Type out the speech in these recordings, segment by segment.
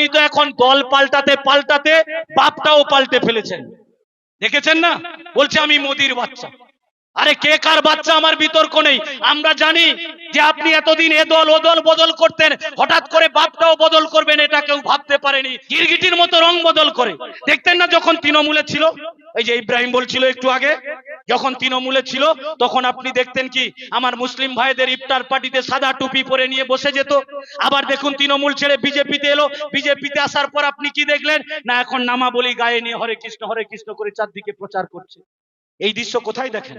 উনি তো এখন দল পাল্টাতে পাল্টাতে বাপটাও পাল্টে ফেলেছেন। দেখেছেন না? বলছে, আমি মোদির বাচ্চা। আরে কে কার বাচ্চা? আমার বিতর্ক নেই। আমরা জানি যে আপনি এতদিন এ দল, ও দল বদল করতেন। হঠাৎ করে বাপটাও বদল করবেন, এটা কেউ ভাবতে পারেনি। গিরগিটির মতো রং বদল করে। দেখতেন না যখন তৃণমূলে ছিল? এই যে ইব্রাহিম বলছিল একটু আগে যখন তৃণমূলে ছিল, তখন আপনি দেখতেন কি, আমার মুসলিম ভাইদের ইফতার পার্টিতে সাদা টুপি পরে নিয়ে বসে যেত। আবার দেখুন তৃণমূল ছেড়ে বিজেপিতে এলো। বিজেপিতে আসার পর আপনি কি দেখলেন? না, এখন নামাবলি গায়ে নিয়ে হরে কৃষ্ণ হরে কৃষ্ণ করে চারদিকে প্রচার করছে। এই দৃশ্য কোথায় দেখেন?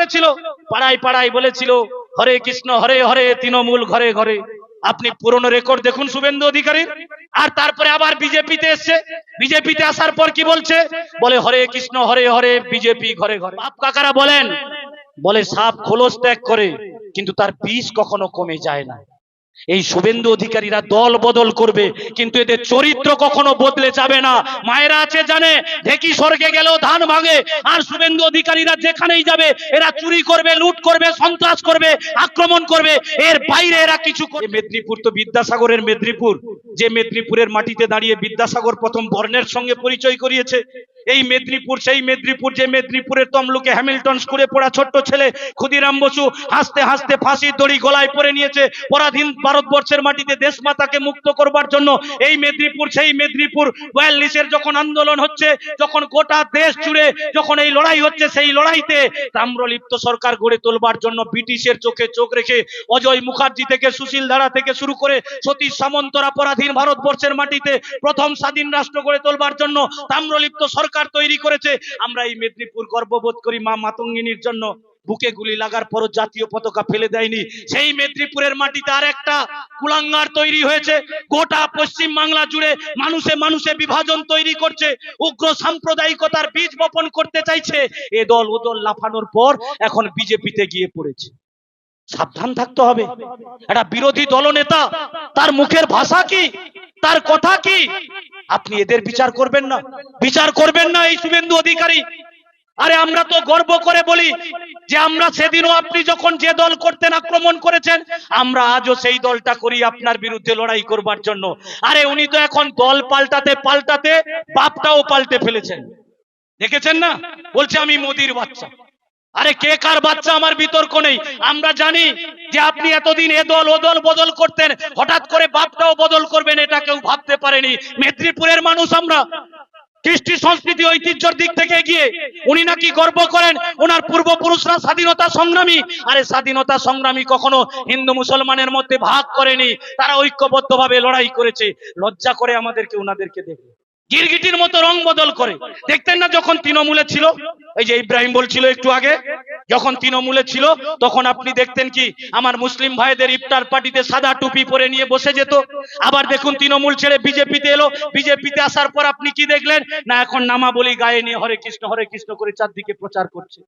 করেছিল? পাড়ায় পাড়ায় বলেছিল, হরে কৃষ্ণ, হরে হরে, তৃণমূল ঘরে ঘরে। আপনি পুরনো রেকর্ড দেখুন শুভেন্দু অধিকারী আর তারপরে আবার বিজেপিতে এসছে। বিজেপিতে আসার পর কি বলছে? বলে, হরে কৃষ্ণ, হরে হরে, বিজেপি ঘরে ঘরে। বাপ কাকারা বলেন, বলে, সাপ খোলস ত্যাগ করে, কিন্তু তার বিষ কখনো কমে যায় না। এই শুভেন্দু অধিকারীরা দল বদল করবে, কিন্তু এদের চরিত্র কখনো বদলে যাবে না। মায়েরা আছে জানে, ঢেকি স্বর্গে গেলেও ধান ভাঙে, আর শুভেন্দু অধিকারীরা যেখানেই যাবে, এরা চুরি করবে, লুট করবে, সন্ত্রাস করবে, আক্রমণ করবে, এর বাইরে এরা কিছু করবে মেদিনীপুর তো বিদ্যাসাগরের মেদিনীপুর, যে মেদিনীপুরের মাটিতে দাঁড়িয়ে বিদ্যাসাগর প্রথম বর্ণের সঙ্গে পরিচয় করিয়েছে। এই মেদিনীপুর, সেই মেদিনীপুর, যে মেদিনীপুরের তমলুকে হ্যামিল্টন স্কুলে পড়া ছোট্ট ছেলে ক্ষুদিরাম বসু হাসতে হাসতে ফাঁসির দড়ি গলায় পরে নিয়েছে। পরাধীন ভারতবর্ষের মাটিতে দেশমাতাকে মুক্ত করবার জন্য এই মেদিনীপুর, সেই মেদিনীপুর বয়াল্লিশের যখন আন্দোলন হচ্ছে, যখন গোটা দেশ জুড়ে যখন এই লড়াই হচ্ছে, সেই লড়াইতে তাম্রলিপ্ত সরকার গড়ে তোলবার জন্য ব্রিটিশের চোখে চোখ রেখে অজয় মুখার্জি থেকে, সুশীল ধারা থেকে শুরু করে সতীশ সামন্তরা পরাধীন ভারতবর্ষের মাটিতে প্রথম স্বাধীন রাষ্ট্র গড়ে তোলবার জন্য তাম্রলিপ্ত সরকার তৈরি করেছে। আমরা এই মেদিনীপুর গর্ববোধ করি মা মাতঙ্গিনীর জন্য। বুকে গুলি লাগার পরও জাতীয় পতাকা ফেলে দেয়নি। সেই মেদিনীপুরের মাটিতে আর একটা কুলাঙ্গার তৈরি হয়েছে। গোটা পশ্চিম বাংলা জুড়ে মানুষে মানুষে বিভাজন তৈরি করছে। উগ্র সাম্প্রদায়িকতার বীজ বপন করতে চাইছে। এ দল ও দল লাফানোর পর এখন বিজেপিতে গিয়ে পড়েছে। সাবধান থাকতে হবে। একটা বিরোধী দলনেতা, তার মুখের ভাষা কি? তার কথা কি? আপনি এদের বিচার করবেন না। বিচার করবেন না এই শুভেন্দু অধিকারী। আরে আমরা তো গর্ব করে বলি যে আমরা সেদিনও আপনি যখন যে দল করতেন আক্রমণ করেছেন, আমরা আজও সেই দলটা করি আপনার বিরুদ্ধে লড়াই করবার জন্য। আরে উনি তো এখন দল পাল্টাতে পাল্টাতে বাপটাও পাল্টে ফেলেছেন। দেখেছেন না? বলছে আমি মোদির বাচ্চা। আরে কে কার বাচ্চা আমার বিতর্ক নেই? আমরা জানি যে আপনি এতদিন এ দল, ও দল বদল করতেন। হঠাৎ করে বাপটাও বদল করবেন এটা কেউ ভাবতে পারেনি। মেদিনীপুরের মানুষ আমরা। কৃষ্টি সংস্কৃতি ঐতিহ্যের দিক থেকে গিয়ে উনি নাকি গর্ব করেন ওনার পূর্বপুরুষরা স্বাধীনতা সংগ্রামী। আরে স্বাধীনতা সংগ্রামী কখনো হিন্দু মুসলমানের মধ্যে ভাগ করেনি। তারা ঐক্যবদ্ধভাবে লড়াই করেছে। লজ্জা করে আমাদেরকে ওনাদেরকে দেখে। গিরগিটির মতো রং বদল করে। দেখতেন না যখন তৃণমূলে ছিল? এই যে ইব্রাহিম বলছিল একটু আগে, যখন তৃণমূলে ছিল, তখন আপনি দেখতেন কি, আমার মুসলিম ভাইদের ইফতার পার্টিতে সাদা টুপি পরে নিয়ে বসে যেত। আবার দেখুন তৃণমূল ছেড়ে বিজেপিতে এলো। বিজেপিতে আসার পর আপনি কি দেখলেন? না, এখন নামাবলি গায়ে নিয়ে হরে কৃষ্ণ হরে কৃষ্ণ করে চারদিকে প্রচার করছে।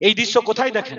এই দৃশ্য কোথায় দেখেন?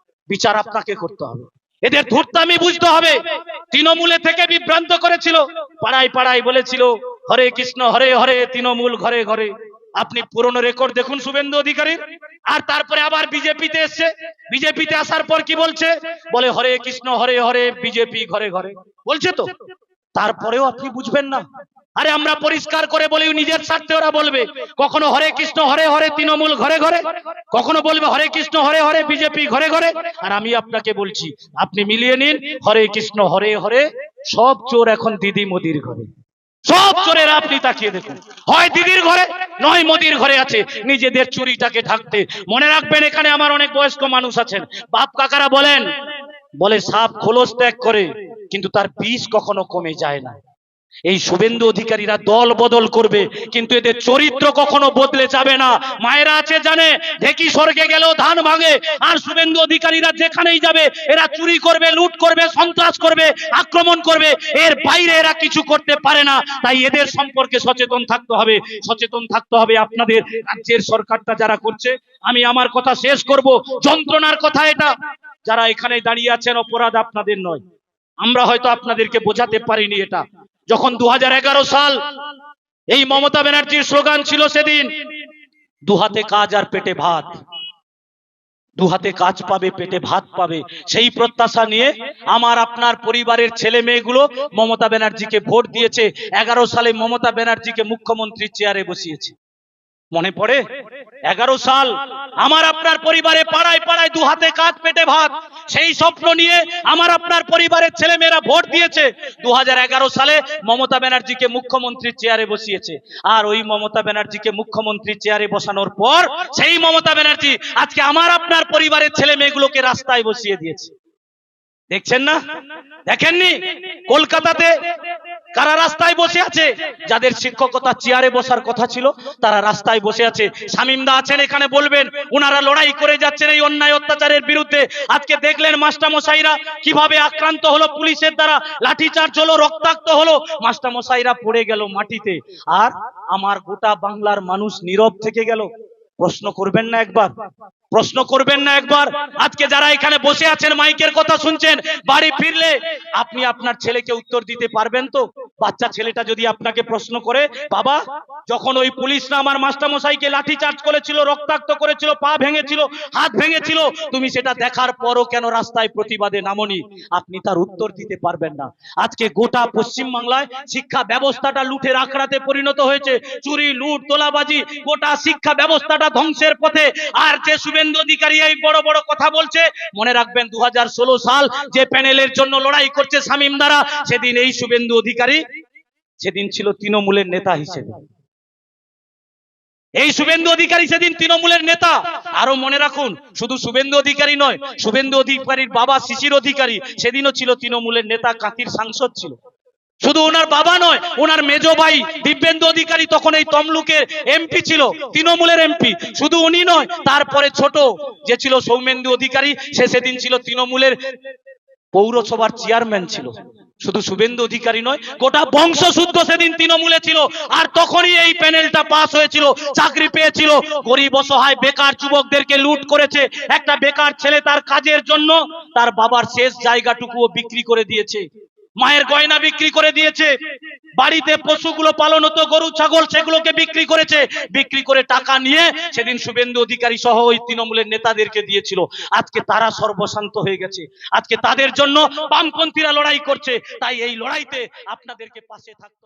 বিচার আপনাকে করতে হবে। এদের ধূর্তামি বুঝতে হবে। তৃণমূলে থেকে বিভ্রান্ত করেছিল। পাড়ায় পাড়ায় বলেছিল, হরে কৃষ্ণ, হরে হরে, তৃণমূল ঘরে ঘরে। আপনি পুরনো রেকর্ড দেখুন শুভেন্দু অধিকারী আর তারপরে আবার বিজেপিতে এসছে। বিজেপিতে আসার পর কি বলছে? বলে, হরে কৃষ্ণ, হরে হরে, বিজেপি ঘরে ঘরে। বলছে তো। তারপরেও আপনি বুঝবেন না। আরে আমরা পরিষ্কার করে বলি নিজের স্বার্থে ওরা বলবে। কখনো হরে কৃষ্ণ, হরে হরে, তৃণমূল ঘরে ঘরে। কখনো বলবে, হরে কৃষ্ণ, হরে হরে, বিজেপি ঘরে ঘরে। আর আমি আপনাকে বলছি, আপনি মিলিয়ে নিন, হরে কৃষ্ণ, হরে হরে, সব চোর এখন দিদি মোদির ঘরে। সব চোরেরা আপনি তাকিয়ে দেখুন। হয় দিদির ঘরে, নয় মোদির ঘরে আছে। নিজেদের চুরিটাকে ঢাকতে। মনে রাখবেন, এখানে আমার অনেক বয়স্ক মানুষ আছেন। বাপ কাকারা বলেন, বলে, সাপ খোলস ত্যাগ করে, কিন্তু তার বিষ কখনো কমে যায় না। এই শুভেন্দু অধিকারীরা দল বদল করবে, কিন্তু এদের চরিত্র কখনো বদলে যাবে না। মায়েরা আছে জানে, ঢেকি স্বর্গে গেলেও ধান ভাঙে, আর শুভেন্দু অধিকারীরা যেখানেই যাবে, এরা চুরি করবে, লুট করবে, সন্ত্রাস করবে, আক্রমণ করবে, এর বাইরে এরা কিছু করতে পারে না। তাই এদের সম্পর্কে সচেতন থাকতে হবে, সচেতন থাকতে হবে আপনাদের রাজ্যের সরকারটা যারা করছে। আমি আমার কথা শেষ করব, যন্ত্রণার কথা এটা। যারা এখানে দাঁড়িয়ে আছেন, অপরাধ আপনাদের নয়। আমরা হয়তো আপনাদেরকে বোঝাতে পারিনি এটা। যখন দু হাজার এগারো সাল এই মমতা ব্যানার্জির স্লোগান ছিল সেদিন দু হাতে কাজ আর পেটে ভাত। দু হাতে কাজ পাবে, পেটে ভাত পাবে। সেই প্রত্যাশা নিয়ে আমার, আপনার পরিবারের ছেলে মেয়েগুলো মমতা ব্যানার্জিকে ভোট দিয়েছে। এগারো সালে মমতা ব্যানার্জিকে মুখ্যমন্ত্রীর চেয়ারে বসিয়েছে। মনে পড়ে? এগারো সাল আমার আপনার পরিবারে পাড়ায় পাড়ায় দু হাতে কাজ পেটে ভাত। সেই স্বপ্ন নিয়ে আমার আপনার পরিবারের ছেলে মেয়েরা ভোট দিয়েছে। দু হাজার এগারো সালে মমতা ব্যানার্জিকে মুখ্যমন্ত্রীর চেয়ারে বসিয়েছে। আর ওই মমতা ব্যানার্জিকে মুখ্যমন্ত্রীর চেয়ারে বসানোর পর সেই মমতা ব্যানার্জি আজকে আমার আপনার পরিবারের ছেলে মেয়েগুলোকে রাস্তায় বসিয়ে দিয়েছে। দেখছেন না? দেখেননি? কলকাতাতে কারা রাস্তায় বসে আছে? যাদের শিক্ষকতা চেয়ারে বসার কথা ছিল, তারা রাস্তায় বসে আছে। শামিমদা আছেন এখানে বলবেন ওনারা লড়াই করে যাচ্ছেন এই অন্যায় অত্যাচারের বিরুদ্ধে। আজকে দেখলেন মাস্টারমশাইরা কীভাবে আক্রান্ত হলো পুলিশের দ্বারা, লাঠিচার্জ হলো, রক্তাক্ত হলো। মাস্টারমশাইরা পড়ে গেল মাটিতে। আর আমার গোটা বাংলার মানুষ নীরব থেকে গেল। প্রশ্ন করবেন না একবার। প্রশ্ন করবেন না একবার। আজকে যারা এখানে বসে আছেন, মাইকের কথা শুনছেন, বাড়ি ফিরলে আপনি আপনার ছেলেকে উত্তর দিতে পারবেন তো? বাচ্চা ছেলেটা যদি আপনাকে প্রশ্ন করে, বাবা, যখন ওই পুলিশরা আমার মাস্টারমশাইকে লাঠি চার্জ করেছিল, রক্তাক্ত করেছিল, পা ভেঙেছিল, হাত ভেঙেছিল, তুমি সেটা দেখার পরও কেন রাস্তায় প্রতিবাদে নামনি? আপনি তার উত্তর দিতে পারবেন না। আজকে গোটা পশ্চিম বাংলায় শিক্ষা ব্যবস্থাটা লুঠের আখড়াতে পরিণত হয়েছে। চুরি, লুট, তোলাবাজি, গোটা শিক্ষা ব্যবস্থাটা ধ্বংসের পথে আর যে শুভেন্দু অধিকারী এই বড় বড় কথা বলছে, মনে রাখবেন দু হাজার ষোলো সাল যে প্যানেলের জন্য লড়াই করছে শামীম দ্বারা, সেদিন এই শুভেন্দু অধিকারী সেদিন ছিল তৃণমূলের নেতা হিসেবে। এই শুভেন্দু অধিকারী সেদিন তৃণমূলের নেতা। আরও মনে রাখুন, শুধু শুভেন্দু অধিকারী নয়, শুভেন্দু অধিকারীর বাবা শিশির অধিকারী, সেদিনও ছিল তৃণমূলের নেতা কাতির সাংসদ ছিল। শুধু ওনার বাবা নয়, ওনার মেজ ভাই দিব্যেন্দু অধিকারী তখন এই তমলুকের এমপি ছিল, তৃণমূলের এমপি। শুধু উনি নয়, তারপরে ছোট যে ছিল সৌমেন্দু অধিকারী, সে সেদিন ছিল তৃণমূলের পৌরসভার চেয়ারম্যান ছিল। শুধু শুভেন্দু অধিকারী নয়, গোটা বংশ শুদ্ধ সেদিন তৃণমূলে ছিল। আর তখনই এই প্যানেলটা পাস হয়েছিল, চাকরি পেয়েছিল। গরিব, অসহায়, বেকার যুবকদেরকে লুট করেছে। একটা বেকার ছেলে তার কাজের জন্য তার বাবার শেষ জায়গাটুকুও বিক্রি করে দিয়েছে। মায়ের গয়না বিক্রি করে দিয়েছে। বাড়িতে পশুগুলো পালন হতো, গরু, ছাগল, সেগুলোকে বিক্রি করেছে। বিক্রি করে টাকা নিয়ে সেদিন শুভেন্দু অধিকারী সহ ওই তৃণমূলের নেতাদেরকে দিয়েছিল। আজকে তারা সর্বশান্ত হয়ে গেছে। আজকে তাদের জন্য বামপন্থীরা লড়াই করছে। তাই এই লড়াইতে আপনাদেরকে পাশে থাকতে